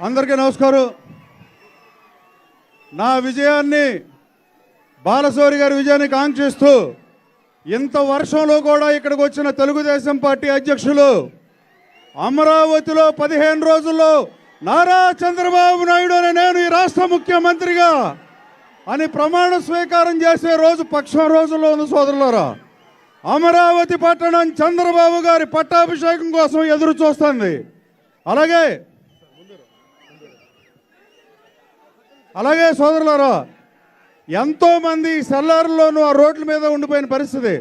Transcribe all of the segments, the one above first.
అందరికీ నమస్కారం. నా విజయాన్ని బాలశౌరి గారి విజయాన్ని కాంక్షిస్తూ ఇంత వర్షంలో కూడా ఇక్కడికి వచ్చిన తెలుగుదేశం పార్టీ అధ్యక్షులు అమరావతిలో పదిహేను రోజుల్లో నారా చంద్రబాబు నాయుడు అనే నేను ఈ రాష్ట్ర ముఖ్యమంత్రిగా అని ప్రమాణ స్వీకారం చేసే రోజు పక్షం రోజుల్లో ఉంది సోదరులారా. అమరావతి పట్టణం చంద్రబాబు గారి పట్టాభిషేకం కోసం ఎదురు చూస్తుంది. అలాగే అలాగే సోదరులారా ఎంతోమంది సెల్లార్లోనూ ఆ రోడ్ల మీద ఉండిపోయిన పరిస్థితి.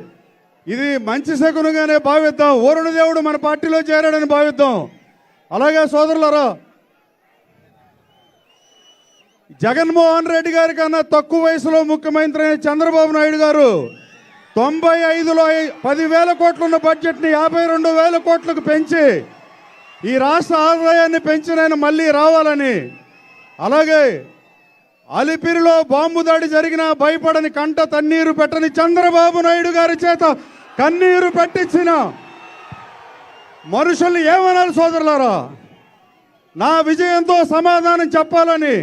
ఇది మంచి శకునుగానే భావిద్దాం. వరుణ దేవుడు మన పార్టీలో చేరాడని భావిద్దాం. అలాగే సోదరులారా జగన్మోహన్ రెడ్డి గారి కన్నా తక్కువ వయసులో ముఖ్యమంత్రి అయిన చంద్రబాబు నాయుడు గారు తొంభై ఐదులో పదివేల కోట్లున్న బడ్జెట్ని యాభై రెండు వేల కోట్లకు పెంచి ఈ రాష్ట్ర ఆదాయాన్ని పెంచిన ఆయన మళ్ళీ రావాలని. అలాగే అలిపిరిలో బాంబు దాడి జరిగిన భయపడని కంట తన్నీరు పెట్టని చంద్రబాబు నాయుడు గారి చేత కన్నీరు పెట్టించిన మనుషుల్ని ఏమనాలి సోదరులారా? నా విజయంతో సమాధానం చెప్పాలని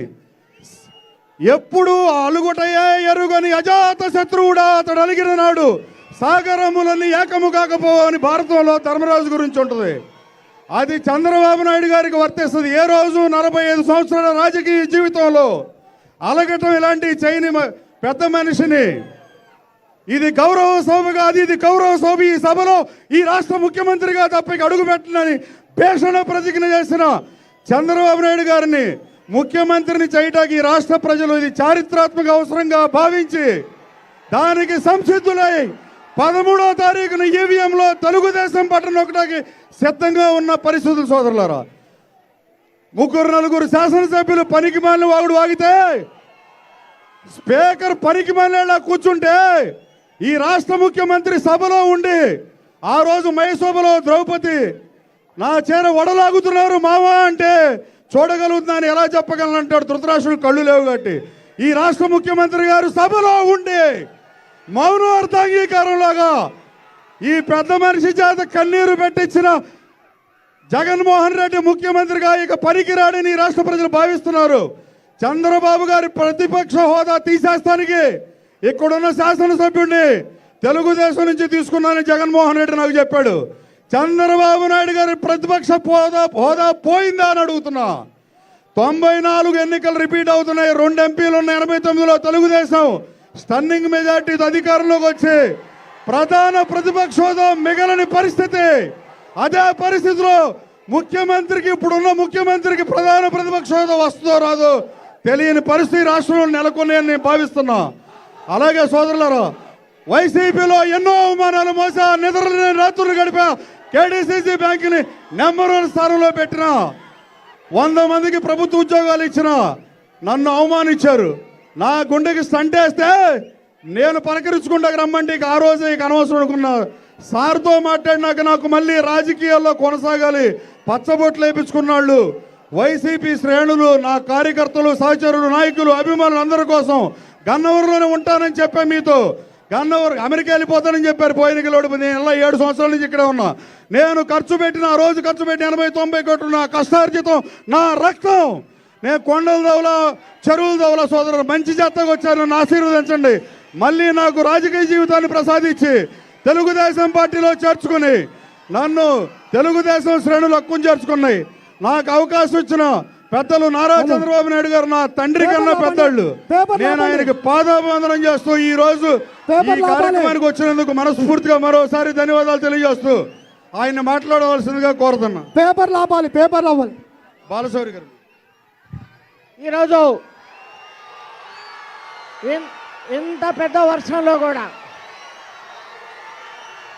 ఎప్పుడు అలుగుటయే ఎరుగని అజాత శత్రువుడా అతడు అలిగిన నాడు సాగరములన్నీ ఏకము కాకపోవని భారతంలో ధర్మరాజు గురించి ఉంటుంది. అది చంద్రబాబు నాయుడు గారికి వర్తిస్తుంది. ఏ రోజు నలభై ఐదు సంవత్సరాల రాజకీయ జీవితంలో అలగటం ఇలాంటి చేయని పెద్ద మనిషిని. ఇది గౌరవ సభ కాదు ఇది గౌరవ సభ ఈ సభలో ఈ రాష్ట్ర ముఖ్యమంత్రిగా తప్పకి అడుగు పెట్టనని భేషణ ప్రతిజ్ఞ చేసిన చంద్రబాబు నాయుడు గారిని ముఖ్యమంత్రిని చేయటానికి ఈ రాష్ట్ర ప్రజలు ఇది చారిత్రాత్మక అవసరంగా భావించి దానికి సంసిద్ధులై పదమూడో తారీఖున ఈవీఎంలో తెలుగుదేశం పట్టణ ఒకటికి సిద్ధంగా ఉన్న పరిస్థితులు సోదరులారా ముగ్గురు నలుగురు శాసనసభ్యులు పనికి మాలిన వాగుడు వాగితే స్పీకర్ పనికి మాలినలా కూర్చుంటే ఈ రాష్ట్ర ముఖ్యమంత్రి సభలో ఉండి ఆ రోజు మైసభలో ద్రౌపది నా చేర వడలాగుతున్నారు మావా అంటే చూడగలుగుతున్నాను ఎలా చెప్పగలను అంటాడు ధృతరాష్ట్రుడు కళ్ళు లేవు కాబట్టి. ఈ రాష్ట్ర ముఖ్యమంత్రి గారు సభలో ఉండి మౌన అర్థాంగీకారంలాగా ఈ పెద్ద మనిషి చేత కన్నీరు పెట్టించిన జగన్మోహన్ రెడ్డి ముఖ్యమంత్రిగా ఇక పనికిరాడని రాష్ట్ర ప్రజలు భావిస్తున్నారు. చంద్రబాబు గారి ప్రతిపక్ష హోదా తీసేస్తానికి ఇక్కడున్న శాసనసభ్యుడిని తెలుగుదేశం నుంచి తీసుకున్నానని జగన్మోహన్ రెడ్డి నాకు చెప్పాడు. చంద్రబాబు నాయుడు గారి ప్రతిపక్ష హోదా హోదా పోయిందా అని అడుగుతున్నా. తొంభై నాలుగు ఎన్నికలు రిపీట్ అవుతున్నాయి. రెండు ఎంపీలు ఉన్న ఎనభై తొమ్మిదిలో తెలుగుదేశం స్టన్నింగ్ మెజార్టీతో అధికారంలోకి వచ్చి ప్రధాన ప్రతిపక్ష హోదా మిగలని పరిస్థితి. అదే పరిస్థితిలో ముఖ్యమంత్రికి ఇప్పుడున్న ముఖ్యమంత్రికి ప్రధాన ప్రతిపక్ష హోదా వస్తుందో రాదో తెలియని పరిస్థితి రాష్ట్రంలో నెలకొన్నాయని నేను భావిస్తున్నా. అలాగే సోదరులారా వైసీపీలో ఎన్నో అవమానాలు మోసా నిద్రలేని రాత్రులు గడిపా కేడీసీసీ బ్యాంకుని నెంబర్ వన్ స్థానంలో పెట్టిన వంద మందికి ప్రభుత్వ ఉద్యోగాలు ఇచ్చిన నన్ను అవమానించారు. నా గుండెకి స్టంటేస్తే నేను పలకరించుకుంటా రమ్మంటే ఇక ఆ రోజు ఇక అనవసరం అనుకున్నా. సార్తో మాట్లాడినాక నాకు మళ్ళీ రాజకీయాల్లో కొనసాగాలి. పచ్చబొట్లు వేయించుకున్నాళ్ళు వైసీపీ శ్రేణులు నా కార్యకర్తలు సహచరులు నాయకులు అభిమానులు అందరి కోసం గన్నవరంలోనే ఉంటానని చెప్పాను మీతో. గన్నవరం అమెరికా వెళ్ళిపోతానని చెప్పారు. పోయిన గెలవడు నేను ఇలా ఏడు సంవత్సరాల నుంచి ఇక్కడే ఉన్నా. నేను ఖర్చు పెట్టిన రోజు ఖర్చు పెట్టి ఎనభై తొంభై కోట్లు నా కష్టార్జితం నా రక్తం. నేను కొండల దవల చెరువుల దవల సోదరులు మంచి జాతకు వచ్చాను. ఆశీర్వదించండి మళ్ళీ నాకు రాజకీయ జీవితాన్ని ప్రసాదించి తెలుగుదేశం పార్టీలో చేర్చుకుని నన్ను తెలుగుదేశం శ్రేణులు హక్కును చేర్చుకున్నాయి. నాకు అవకాశం ఇచ్చిన పెద్దలు నారా చంద్రబాబు నాయుడు గారు నా తండ్రి కన్నా పెద్దళ్ళు. పేపర్ నేను. ఆయనకి పాదాబంధనం చేస్తూ ఈ రోజు పేపర్ ఈ. కార్యక్రమానికి వచ్చినందుకు మనస్ఫూర్తిగా మరోసారి ధన్యవాదాలు తెలియజేస్తూ ఆయన మాట్లాడవలసిందిగా కోరుతున్నా. పేపర్ లాపాలి పేపర్ లాపాలి బాలశౌరి గారు. ఈరోజు ఇన్- ఇంత పెద్ద వర్షంలో కూడా